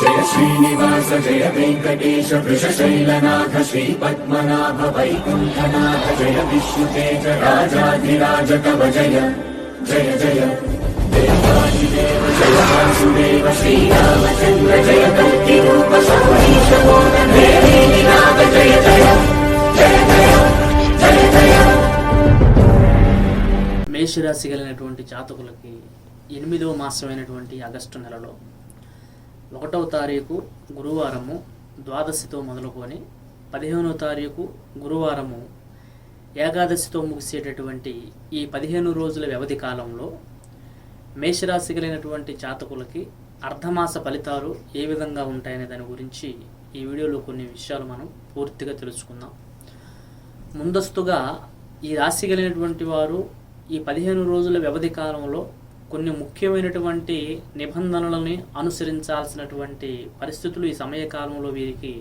జయ శ్రీనివాస జయ వెంకటేశ వృషశైలనాథ శ్రీ పద్మనాభ వైకుంఠనాథ జయ విష్ణుతేజ రాజాధిరాజ కవ జయ జయ జయ. దేవాదిదేవ జయ వాసుదేవ శ్రీరామచంద్ర జయ కల్కి రూప సౌరీశ నాథ జయ. జయ జయ జయ. జయ జయ. మేషరాశి కలిగినటువంటి జాతకులకి ఎనిమిదవ మాసమైనటువంటి ఆగస్టు నెలలో ఒకటవ తారీఖు గురువారము ద్వాదశితో మొదలుకొని పదిహేనవ తారీఖు గురువారము ఏకాదశితో ముగిసేటటువంటి ఈ పదిహేను రోజుల వ్యవధి కాలంలో మేషరాశి కలిగినటువంటి జాతకులకి అర్ధమాస ఫలితాలు ఏ విధంగా ఉంటాయనే దాని గురించి ఈ వీడియోలో కొన్ని విషయాలు మనం పూర్తిగా తెలుసుకుందాం. ముందస్తుగా ఈ రాశి కలిగినటువంటి వారు ఈ పదిహేను రోజుల వ్యవధి కాలంలో కొన్ని ముఖ్యమైనటువంటి నిబంధనలని అనుసరించాల్సినటువంటి పరిస్థితులు ఈ సమయకాలంలో వీరికి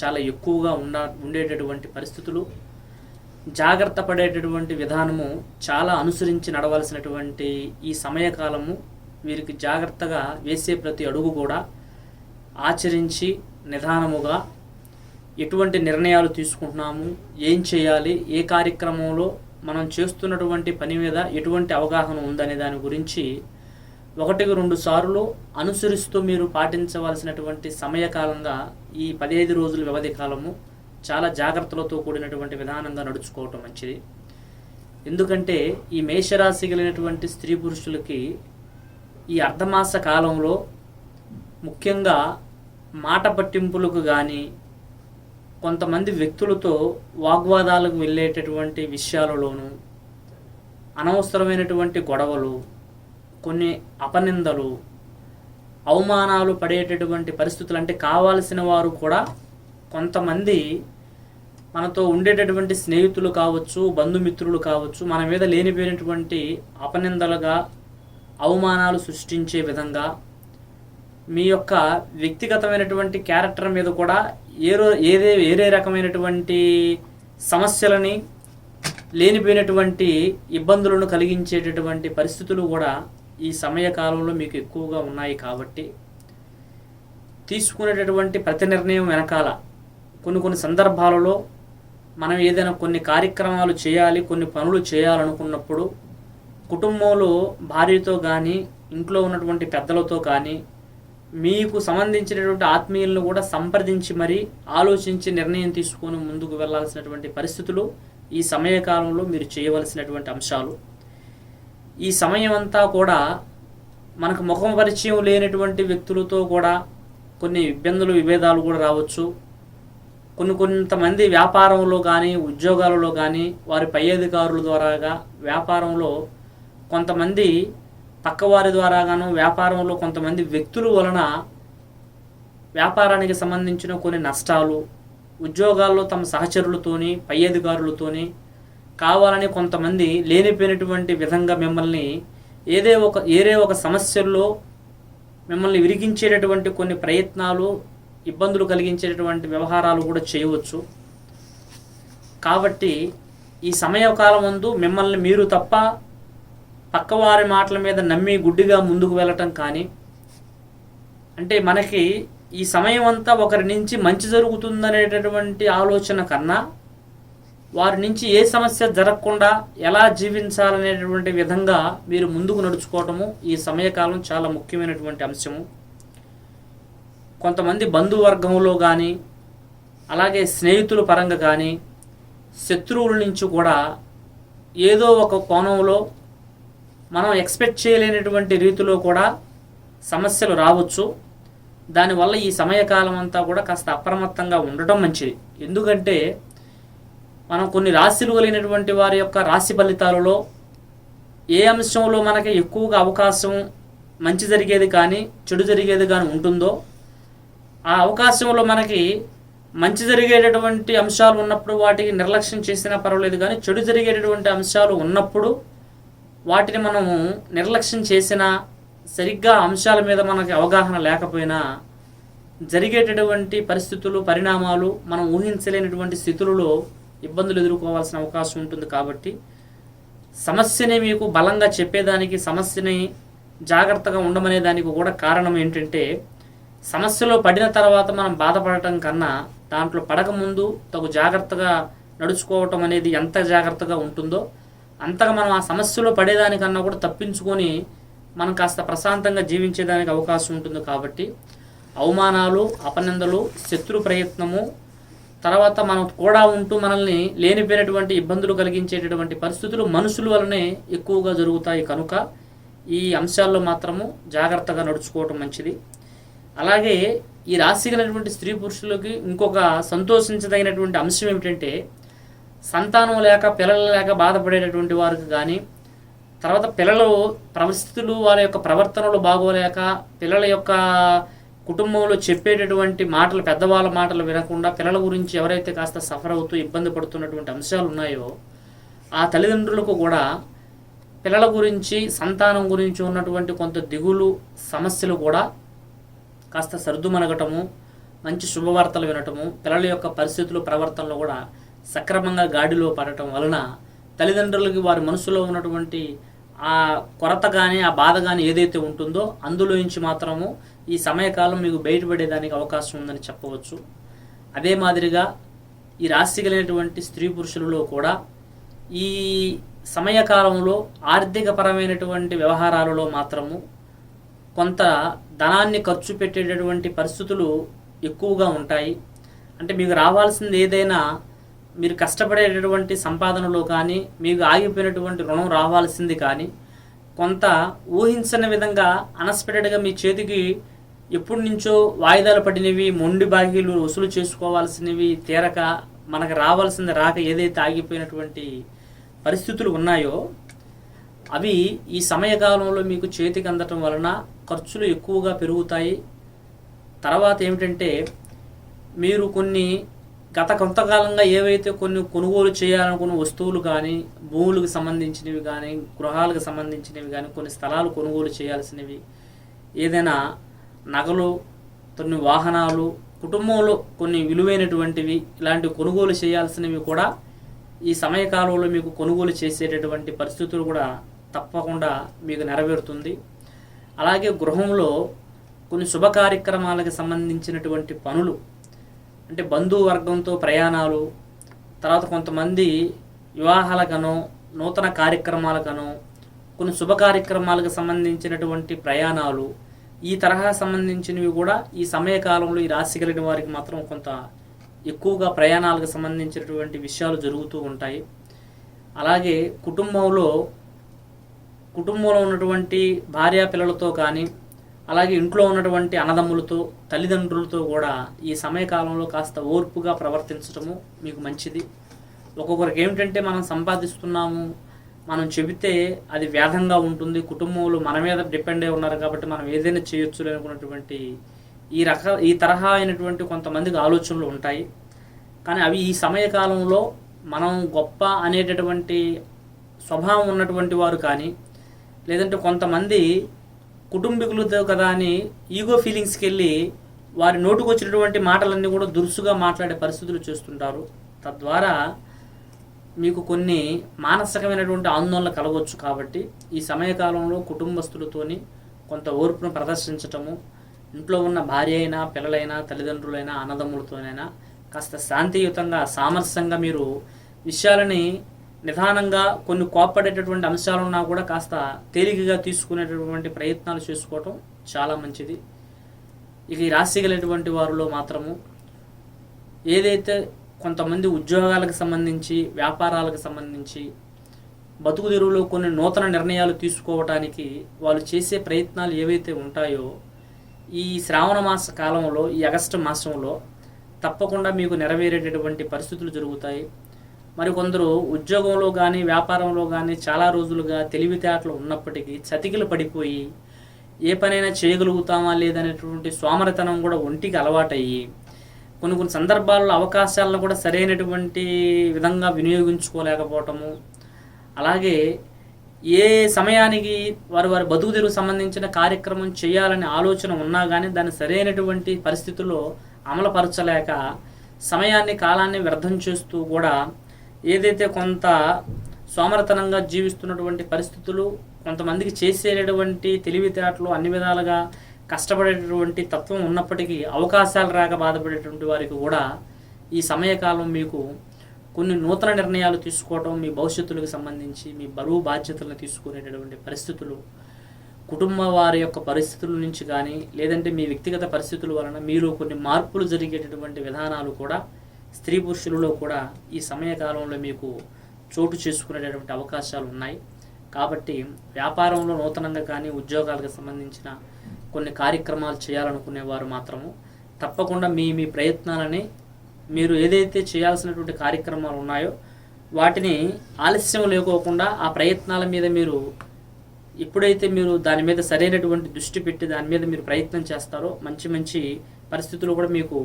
చాలా ఎక్కువగా ఉండ ఉండేటటువంటి పరిస్థితులు. జాగ్రత్త పడేటటువంటి విధానము చాలా అనుసరించి నడవలసినటువంటి ఈ సమయకాలము వీరికి జాగ్రత్తగా వేసే ప్రతి అడుగు కూడా ఆచరించి నిదానముగా ఎటువంటి నిర్ణయాలు తీసుకుంటున్నాము ఏం చేయాలి ఏ కార్యక్రమంలో మనం చేస్తున్నటువంటి పని మీద ఎటువంటి అవగాహన ఉందనే దాని గురించి ఒకటికి రెండు సార్లు అనుసరిస్తూ మీరు పాటించవలసినటువంటి సమయకాలంగా ఈ పదిహేను రోజుల వ్యవధి కాలము చాలా జాగ్రత్తలతో కూడినటువంటి విధానంగా నడుచుకోవటం మంచిది. ఎందుకంటే ఈ మేషరాశి కలిగినటువంటి స్త్రీ పురుషులకి ఈ అర్ధమాస కాలంలో ముఖ్యంగా మాట పట్టింపులకు కానీ కొంతమంది వ్యక్తులతో వాగ్వాదాలకు వెళ్ళేటటువంటి విషయాలలోనూ అనవసరమైనటువంటి గొడవలు కొన్ని అపనిందలు అవమానాలు పడేటటువంటి పరిస్థితులు అంటే కావాల్సిన వారు కూడా కొంతమంది మనతో ఉండేటటువంటి స్నేహితులు కావచ్చు బంధుమిత్రులు కావచ్చు మన మీద లేనిపోయినటువంటి అపనిందలుగా అవమానాలు సృష్టించే విధంగా మీ యొక్క వ్యక్తిగతమైనటువంటి క్యారెక్టర్ మీద కూడా ఏ రో ఏదే వేరే రకమైనటువంటి సమస్యలని లేనిపోయినటువంటి ఇబ్బందులను కలిగించేటటువంటి పరిస్థితులు కూడా ఈ సమయకాలంలో మీకు ఎక్కువగా ఉన్నాయి కాబట్టి తీసుకునేటటువంటి ప్రతి నిర్ణయం వెనకాల కొన్ని కొన్ని సందర్భాలలో మనం ఏదైనా కొన్ని కార్యక్రమాలు చేయాలి కొన్ని పనులు చేయాలనుకున్నప్పుడు కుటుంబంలో భార్యతో కానీ ఇంట్లో ఉన్నటువంటి పెద్దలతో కానీ మీకు సంబంధించినటువంటి ఆత్మీయులను కూడా సంప్రదించి మరీ ఆలోచించి నిర్ణయం తీసుకొని ముందుకు వెళ్ళాల్సినటువంటి పరిస్థితులు ఈ సమయకాలంలో మీరు చేయవలసినటువంటి అంశాలు. ఈ సమయం అంతా కూడా మనకు ముఖం పరిచయం లేనటువంటి వ్యక్తులతో కూడా కొన్ని ఇబ్బందులు విభేదాలు కూడా రావచ్చు. కొన్ని కొంతమంది వ్యాపారంలో కానీ ఉద్యోగాలలో కానీ వారి పై అధికారుల ద్వారాగా వ్యాపారంలో కొంతమంది పక్కవారి ద్వారాగాను వ్యాపారంలో కొంతమంది వ్యక్తుల వలన వ్యాపారానికి సంబంధించిన కొన్ని నష్టాలు ఉద్యోగాల్లో తమ సహచరులతోని పై అధికారులతోని కావాలని కొంతమంది లేనిపోయినటువంటి విధంగా మిమ్మల్ని ఏదే ఒక ఏదే ఒక సమస్యల్లో మిమ్మల్ని విరిగించేటటువంటి కొన్ని ప్రయత్నాలు ఇబ్బందులు కలిగించేటటువంటి వ్యవహారాలు కూడా చేయవచ్చు. కాబట్టి ఈ సమయకాలం ముందు మిమ్మల్ని మీరు తప్ప పక్కవారి మాటల మీద నమ్మి గుడ్డిగా ముందుకు వెళ్ళటం కానీ అంటే మనకి ఈ సమయం అంతా ఒకరి నుంచి మంచి జరుగుతుందనేటటువంటి ఆలోచన కన్నా వారి నుంచి ఏ సమస్య జరగకుండా ఎలా జీవించాలనేటటువంటి విధంగా మీరు ముందుకు నడుచుకోవటము ఈ సమయకాలం చాలా ముఖ్యమైనటువంటి అంశము. కొంతమంది బంధువర్గంలో కానీ అలాగే స్నేహితుల పరంగా కానీ శత్రువుల నుంచి కూడా ఏదో ఒక కోణంలో మనం ఎక్స్పెక్ట్ చేయలేనటువంటి రీతిలో కూడా సమస్యలు రావచ్చు. దానివల్ల ఈ సమయకాలం అంతా కూడా కాస్త అప్రమత్తంగా ఉండటం మంచిది. ఎందుకంటే మనం కొన్ని రాశులు కలిగినటువంటి వారి యొక్క రాశి ఫలితాలలో ఏ అంశంలో మనకి ఎక్కువగా అవకాశం మంచి జరిగేది కానీ చెడు జరిగేది కానీ ఉంటుందో ఆ అవకాశంలో మనకి మంచి జరిగేటటువంటి అంశాలు ఉన్నప్పుడు వాటికి నిర్లక్ష్యం చేసినా పర్వాలేదు కానీ చెడు జరిగేటటువంటి అంశాలు ఉన్నప్పుడు వాటిని మనము నిర్లక్ష్యం చేసినా సరిగ్గా అంశాల మీద మనకి అవగాహన లేకపోయినా జరిగేటటువంటి పరిస్థితులు పరిణామాలు మనం ఊహించలేనటువంటి స్థితులలో ఇబ్బందులు ఎదుర్కోవాల్సిన అవకాశం ఉంటుంది కాబట్టి సమస్యని మీకు బలంగా చెప్పేదానికి సమస్యని జాగ్రత్తగా ఉండమనే దానికి కూడా కారణం ఏంటంటే సమస్యలో పడిన తర్వాత మనం బాధపడటం కన్నా దాంట్లో పడకముందు తగు జాగ్రత్తగా నడుచుకోవటం అనేది ఎంత జాగ్రత్తగా ఉంటుందో అంతగా మనం ఆ సమస్యలో పడేదానికన్నా కూడా తప్పించుకొని మనం కాస్త ప్రశాంతంగా జీవించేదానికి అవకాశం ఉంటుంది కాబట్టి అవమానాలు అపనిందలు శత్రు ప్రయత్నము తర్వాత మనం కూడా ఉంటూ మనల్ని లేనిపోయినటువంటి ఇబ్బందులు కలిగించేటటువంటి పరిస్థితులు మనుషుల వలనే ఎక్కువగా జరుగుతాయి కనుక ఈ అంశాల్లో మాత్రము జాగ్రత్తగా నడుచుకోవటం మంచిది. అలాగే ఈ రాశి కలిగినటువంటి స్త్రీ పురుషులకి ఇంకొక సంతోషించదగినటువంటి అంశం ఏమిటంటే సంతానం లేక పిల్లలు లేక బాధపడేటటువంటి వారికి కానీ తర్వాత పిల్లలు పరిస్థితులు వాళ్ళ యొక్క ప్రవర్తనలు బాగోలేక పిల్లల యొక్క కుటుంబంలో చెప్పేటటువంటి మాటలు పెద్దవాళ్ళ మాటలు వినకుండా పిల్లల గురించి ఎవరైతే కాస్త సఫర్ అవుతూ ఇబ్బంది పడుతున్నటువంటి అంశాలు ఉన్నాయో ఆ తల్లిదండ్రులకు కూడా పిల్లల గురించి సంతానం గురించి ఉన్నటువంటి కొంత దిగులు సమస్యలు కూడా కాస్త సర్దుమనగటము మంచి శుభవార్తలు వినటము పిల్లల యొక్క పరిస్థితులు ప్రవర్తనలు కూడా సక్రమంగా గాడిలో పడటం వలన తల్లిదండ్రులకి వారి మనసులో ఉన్నటువంటి ఆ కొరత కానీ ఆ బాధ కానీ ఏదైతే ఉంటుందో అందులో నుంచి మాత్రము ఈ సమయకాలం మీకు బయటపడేదానికి అవకాశం ఉందని చెప్పవచ్చు. అదే మాదిరిగా ఈ రాశి కలిగినటువంటి స్త్రీ పురుషులలో కూడా ఈ సమయకాలంలో ఆర్థికపరమైనటువంటి వ్యవహారాలలో మాత్రము కొంత ధనాన్ని ఖర్చు పెట్టేటటువంటి పరిస్థితులు ఎక్కువగా ఉంటాయి. అంటే మీకు రావాల్సింది ఏదైనా మీరు కష్టపడేటటువంటి సంపాదనలో కానీ మీకు ఆగిపోయినటువంటి రుణం రావాల్సింది కానీ కొంత ఊహించని విధంగా అన్ఎక్స్పెక్టెడ్గా మీ చేతికి ఎప్పటి నుంచో వాయిదాలు పడినవి మొండి బాకీలు వసూలు చేసుకోవాల్సినవి తీరక మనకు రావాల్సింది రాక ఏదైతే ఆగిపోయినటువంటి పరిస్థితులు ఉన్నాయో అవి ఈ సమయకాలంలో మీకు చేతికి అందటం వలన ఖర్చులు ఎక్కువగా పెరుగుతాయి. తర్వాత ఏమిటంటే మీరు కొన్ని గత కొంతకాలంగా ఏవైతే కొన్ని కొనుగోలు చేయాలనుకున్న వస్తువులు కానీ భూములకు సంబంధించినవి కానీ గృహాలకు సంబంధించినవి కానీ కొన్ని స్థలాలు కొనుగోలు చేయాల్సినవి ఏదైనా నగలు కొన్ని వాహనాలు కుటుంబంలో కొన్ని విలువైనటువంటివి ఇలాంటి కొనుగోలు చేయాల్సినవి కూడా ఈ సమయకాలంలో మీకు కొనుగోలు చేసేటటువంటి పరిస్థితులు కూడా తప్పకుండా మీకు నెరవేరుతుంది. అలాగే గృహంలో కొన్ని శుభ కార్యక్రమాలకు సంబంధించినటువంటి పనులు అంటే బంధువర్గంతో ప్రయాణాలు తర్వాత కొంతమంది వివాహాలకనో నూతన కార్యక్రమాలకనో కొన్ని శుభ కార్యక్రమాలకు సంబంధించినటువంటి ప్రయాణాలు ఈ తరహా సంబంధించినవి కూడా ఈ సమయకాలంలో ఈ రాశి కలిగిన వారికి మాత్రం కొంత ఎక్కువగా ప్రయాణాలకు సంబంధించినటువంటి విషయాలు జరుగుతూ ఉంటాయి. అలాగే కుటుంబంలో కుటుంబంలో ఉన్నటువంటి భార్యా పిల్లలతో కానీ అలాగే ఇంట్లో ఉన్నటువంటి అన్నదమ్ములతో తల్లిదండ్రులతో కూడా ఈ సమయకాలంలో కాస్త ఓర్పుగా ప్రవర్తించడము మీకు మంచిది. ఒక్కొక్కరికి ఏమిటంటే మనం సంపాదిస్తున్నాము మనం చెబితే అది వ్యాధంగా ఉంటుంది కుటుంబంలో మన మీద డిపెండ్ అయి ఉన్నారు కాబట్టి మనం ఏదైనా చేయొచ్చు అనుకున్నటువంటి ఈ రక ఈ తరహా అయినటువంటి కొంతమందికి ఆలోచనలు ఉంటాయి. కానీ అవి ఈ సమయకాలంలో మనం గొప్ప అనేటటువంటి స్వభావం ఉన్నటువంటి వారు కానీ లేదంటే కొంతమంది కుటుంబీకులతో కదా అని ఈగో ఫీలింగ్స్కి వెళ్ళి వారి నోటుకు వచ్చినటువంటి మాటలన్నీ కూడా దురుసుగా మాట్లాడే పరిస్థితులు చేస్తుంటారు. తద్వారా మీకు కొన్ని మానసికమైనటువంటి ఆందోళన కలగవచ్చు కాబట్టి ఈ సమయకాలంలో కుటుంబస్తులతోని కొంత ఓర్పును ప్రదర్శించటము ఇంట్లో ఉన్న భార్య అయినా పిల్లలైనా తల్లిదండ్రులైనా అన్నదమ్ములతోనైనా కాస్త శాంతియుతంగా సామరస్యంగా మీరు విషయాలని నిదానంగా కొన్ని కోప్పడేటటువంటి అంశాలున్నా కూడా కాస్త తేలికగా తీసుకునేటటువంటి ప్రయత్నాలు చేసుకోవటం చాలా మంచిది. ఇక ఈ రాశిగలటువంటి వారిలో మాత్రము ఏదైతే కొంతమంది ఉద్యోగాలకు సంబంధించి వ్యాపారాలకు సంబంధించి బతుకు తెరువులో కొన్ని నూతన నిర్ణయాలు తీసుకోవటానికి వాళ్ళు చేసే ప్రయత్నాలు ఏవైతే ఉంటాయో ఈ శ్రావణ మాస కాలంలో ఈ ఆగస్టు మాసంలో తప్పకుండా మీకు నెరవేరేటటువంటి పరిస్థితులు జరుగుతాయి. మరి కొందరు ఉద్యోగంలో కానీ వ్యాపారంలో కానీ చాలా రోజులుగా తెలివితేటలు ఉన్నప్పటికీ చతికిలు పడిపోయి ఏ పనైనా చేయగలుగుతామా లేదనేటువంటి సోమరితనం కూడా ఒంటికి అలవాటయ్యి కొన్ని కొన్ని సందర్భాల్లో అవకాశాలను కూడా సరైనటువంటి విధంగా వినియోగించుకోలేకపోవటము. అలాగే ఏ సమయానికి వారి వారి బతుకు తెరువు సంబంధించిన కార్యక్రమం చేయాలనే ఆలోచన ఉన్నా కానీ దాన్ని సరైనటువంటి పరిస్థితుల్లో అమలుపరచలేక సమయాన్ని కాలాన్ని వ్యర్థం చేస్తూ కూడా ఏదైతే కొంత సోమరతనంగా జీవిస్తున్నటువంటి పరిస్థితులు కొంతమందికి చేసేటటువంటి తెలివితేటలు అన్ని విధాలుగా కష్టపడేటటువంటి తత్వం ఉన్నప్పటికీ అవకాశాలు రాక బాధపడేటువంటి వారికి కూడా ఈ సమయకాలం మీకు కొన్ని నూతన నిర్ణయాలు తీసుకోవడం మీ భవిష్యత్తులకు సంబంధించి మీ బరువు బాధ్యతలను తీసుకునేటటువంటి పరిస్థితులు కుటుంబ వారి యొక్క పరిస్థితుల నుంచి కానీ లేదంటే మీ వ్యక్తిగత పరిస్థితుల వలన మీలో కొన్ని మార్పులు జరిగేటటువంటి విధానాలు కూడా స్త్రీ పురుషులలో కూడా ఈ సమయకాలంలో మీకు చోటు చేసుకునేటటువంటి అవకాశాలు ఉన్నాయి. కాబట్టి వ్యాపారంలో నూతనంగా కానీ ఉద్యోగాలకు సంబంధించిన కొన్ని కార్యక్రమాలు చేయాలనుకునేవారు మాత్రము తప్పకుండా మీ మీ ప్రయత్నాలని మీరు ఏదైతే చేయాల్సినటువంటి కార్యక్రమాలు ఉన్నాయో వాటిని ఆలస్యం లేకోకుండా ఆ ప్రయత్నాల మీద మీరు ఎప్పుడైతే మీరు దాని మీద సరైనటువంటి దృష్టి పెట్టి దాని మీద మీరు ప్రయత్నం చేస్తారో మంచి మంచి పరిస్థితులు కూడా మీకు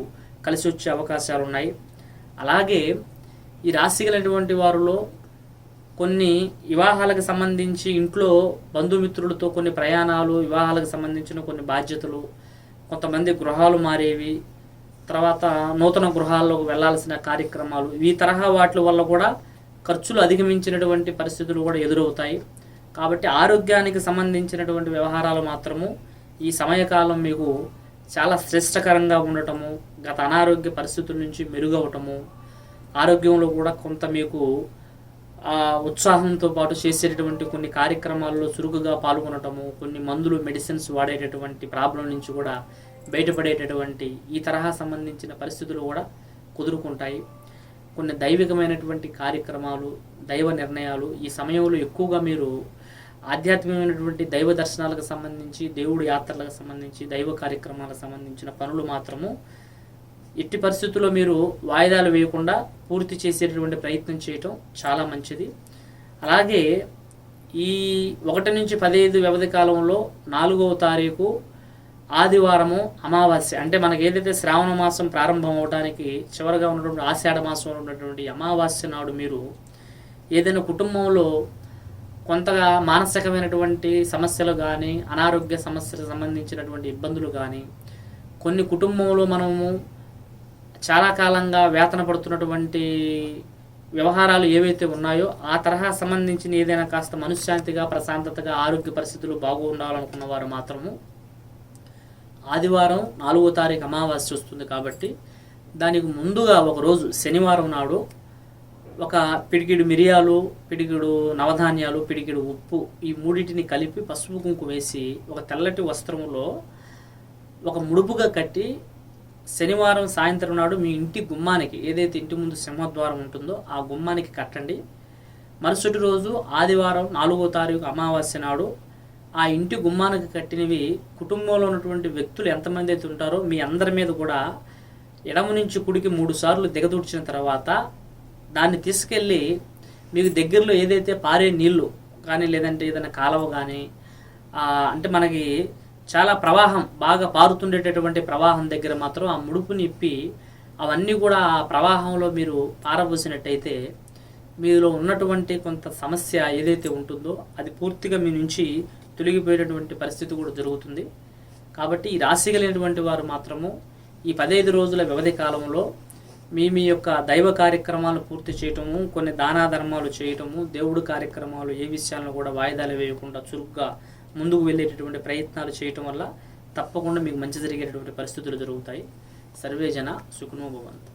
కలిసి వచ్చే అవకాశాలు ఉన్నాయి. అలాగే ఈ రాశి కలిగినటువంటి వారిలో కొన్ని వివాహాలకు సంబంధించి ఇంట్లో బంధుమిత్రులతో కొన్ని ప్రయాణాలు వివాహాలకు సంబంధించిన కొన్ని బాధ్యతలు కొంతమంది గృహాలు మారేవి తర్వాత నూతన గృహాల్లోకి వెళ్ళాల్సిన కార్యక్రమాలు ఈ తరహా వాటి వల్ల కూడా ఖర్చులు అధిగమించినటువంటి పరిస్థితులు కూడా ఎదురవుతాయి. కాబట్టి ఆరోగ్యానికి సంబంధించినటువంటి వ్యవహారాలు మాత్రము ఈ సమయకాలం మీకు చాలా శ్రేష్టకరంగా ఉండటము గత అనారోగ్య పరిస్థితుల నుంచి మెరుగవటము ఆరోగ్యంలో కూడా కొంత మీకు ఉత్సాహంతో పాటు చేసేటటువంటి కొన్ని కార్యక్రమాల్లో చురుకుగా పాల్గొనటము కొన్ని మందులు మెడిసిన్స్ వాడేటటువంటి ప్రాబ్లం నుంచి కూడా బయటపడేటటువంటి ఈ తరహా సంబంధించిన పరిస్థితులు కూడా కుదురుకుంటాయి. కొన్ని దైవికమైనటువంటి కార్యక్రమాలు దైవ నిర్ణయాలు ఈ సమయంలో ఎక్కువగా మీరు ఆధ్యాత్మికమైనటువంటి దైవ దర్శనాలకు సంబంధించి దేవుడు యాత్రలకు సంబంధించి దైవ కార్యక్రమాలకు సంబంధించిన పనులు మాత్రము ఎట్టి పరిస్థితుల్లో మీరు వాయిదాలు వేయకుండా పూర్తి చేసేటటువంటి ప్రయత్నం చేయటం చాలా మంచిది. అలాగే ఈ ఒకటి నుంచి పదిహేను వ్యవధి కాలంలో నాలుగవ తారీఖు ఆదివారము అమావాస్య. అంటే మనకి ఏదైతే శ్రావణ మాసం ప్రారంభం అవడానికి చివరిగా ఉన్నటువంటి ఆషాఢ మాసంలో ఉన్నటువంటి అమావాస్య నాడు మీరు ఏదైనా కుటుంబంలో కొంతగా మానసికమైనటువంటి సమస్యలు కానీ అనారోగ్య సమస్యలకు సంబంధించినటువంటి ఇబ్బందులు కానీ కొన్ని కుటుంబంలో మనము చాలా కాలంగా వేతన పడుతున్నటువంటి వ్యవహారాలు ఏవైతే ఉన్నాయో ఆ తరహా సంబంధించిన ఏదైనా కాస్త మనశ్శాంతిగా ప్రశాంతతగా ఆరోగ్య పరిస్థితులు బాగుండాలనుకున్న వారు మాత్రము ఆదివారం నాలుగో తారీఖు అమావాస్య వస్తుంది కాబట్టి దానికి ముందుగా ఒకరోజు శనివారం నాడు ఒక పిడికిడు మిరియాలు పిడికిడు నవధాన్యాలు పిడికిడు ఉప్పు ఈ మూడింటిని కలిపి పసుపు కుంకుమ వేసి ఒక తెల్లటి వస్త్రములో ఒక ముడుపుగా కట్టి శనివారం సాయంత్రం నాడు మీ ఇంటి గుమ్మానికి ఏదైతే ఇంటి ముందు సింహద్వారం ఉంటుందో ఆ గుమ్మానికి కట్టండి. మరుసటి రోజు ఆదివారం నాలుగో తారీఖు అమావాస్య నాడు ఆ ఇంటి గుమ్మానికి కట్టినవి కుటుంబంలో ఉన్నటువంటి వ్యక్తులు ఎంతమంది అయితే ఉంటారో మీ అందరి మీద కూడా ఎడమ నుంచి కుడికి మూడు సార్లు దిగదూడ్చిన తర్వాత దాన్ని తీసుకెళ్ళి మీకు దగ్గరలో ఏదైతే పారే నీళ్ళు కానీ లేదంటే ఏదైనా కాలువ కానీ అంటే మనకి చాలా ప్రవాహం బాగా పారుతుండేటటువంటి ప్రవాహం దగ్గర మాత్రం ఆ ముడుపుని ఇప్పి అవన్నీ కూడా ఆ ప్రవాహంలో మీరు పారబోసినట్టయితే మీలో ఉన్నటువంటి కొంత సమస్య ఏదైతే ఉంటుందో అది పూర్తిగా మీ నుంచి తొలగిపోయేటటువంటి పరిస్థితి కూడా జరుగుతుంది. కాబట్టి ఈ రాశి కలిగినటువంటి వారు మాత్రము ఈ పదహైదు రోజుల వ్యవధి కాలంలో మీ మీ యొక్క దైవ కార్యక్రమాలు పూర్తి చేయటము కొన్ని దానా ధర్మాలు చేయటము దేవుడు కార్యక్రమాలు ఏ విషయాలను కూడా వాయిదాలు వేయకుండా చురుగ్గా ముందుకు వెళ్ళేటటువంటి ప్రయత్నాలు చేయటం వల్ల తప్పకుండా మీకు మంచి జరిగేటటువంటి పరిస్థితులు జరుగుతాయి. సర్వేజన జన